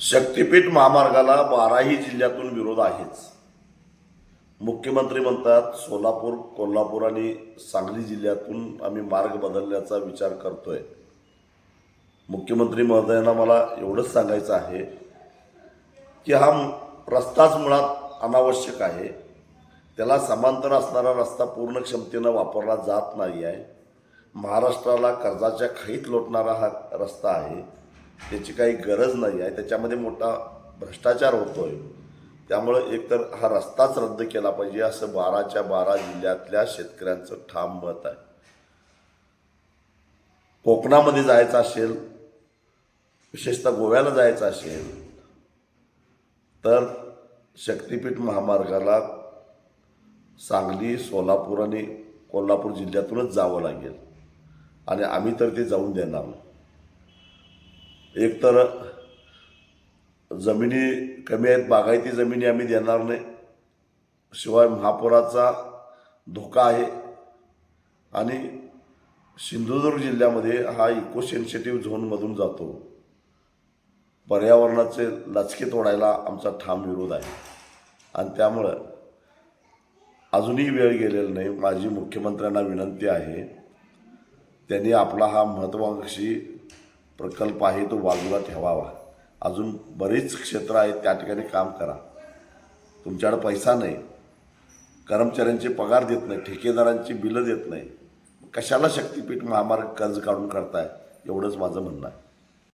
शक्तीपीठ महामार्गाला बाराही जिल्ह्यातून विरोध आहेच. मुख्यमंत्री म्हणतात सोलापूर कोल्हापूर आणि सांगली जिल्ह्यातून आम्ही मार्ग बदलण्याचा विचार करतोय. मुख्यमंत्री महोदयांना मला एवढंच सांगायचं आहे की हा रस्ताच मुळात अनावश्यक आहे. त्याला समांतर असणारा रस्ता पूर्ण क्षमतेनं वापरला जात नाही आहे महाराष्ट्राला कर्जाच्या खाईत लोटणारा हा रस्ता आहे. त्याची काही गरज नाही आहे. त्याच्यामध्ये मोठा भ्रष्टाचार होतोय. त्यामुळं एकतर हा रस्ताच रद्द केला पाहिजे असं बाराच्या बारा जिल्ह्यातल्या शेतकऱ्यांचं ठाम मत आहे. कोकणामध्ये जायचं असेल विशेषतः गोव्याला जायचं असेल तर शक्तिपीठ महामार्गाला सांगली सोलापूर आणि कोल्हापूर जिल्ह्यातूनच जावं लागेल. आणि आम्ही तर ते जाऊन देणार नाही. एकतर जमिनी कमी आहेत बागायती जमिनी आम्ही देणार नाही. शिवाय महापुराचा धोका आहे. आणि सिंधुदुर्ग जिल्ह्यामध्ये हा इको सेन्सिटिव्ह झोनमधून जातो. पर्यावरणाचे लचके तोडायला आमचा ठाम विरोध आहे. आणि त्यामुळं अजूनही वेळ गेलेला नाही. माझी मुख्यमंत्र्यांना विनंती आहे. त्यांनी आपला हा महत्त्वाकांक्षी प्रकल्प आहे तो बाजूला ठेवावा. अजून बरेच क्षेत्र आहेत त्या ठिकाणी काम करा. तुमच्याकडे पैसा नाही. कर्मचाऱ्यांचे पगार देत नाही ठेकेदारांची बिलं देत नाही. कशाला शक्तीपीठ महामार्ग कर्ज काढून करताय? एवढंच माझं म्हणणं आहे.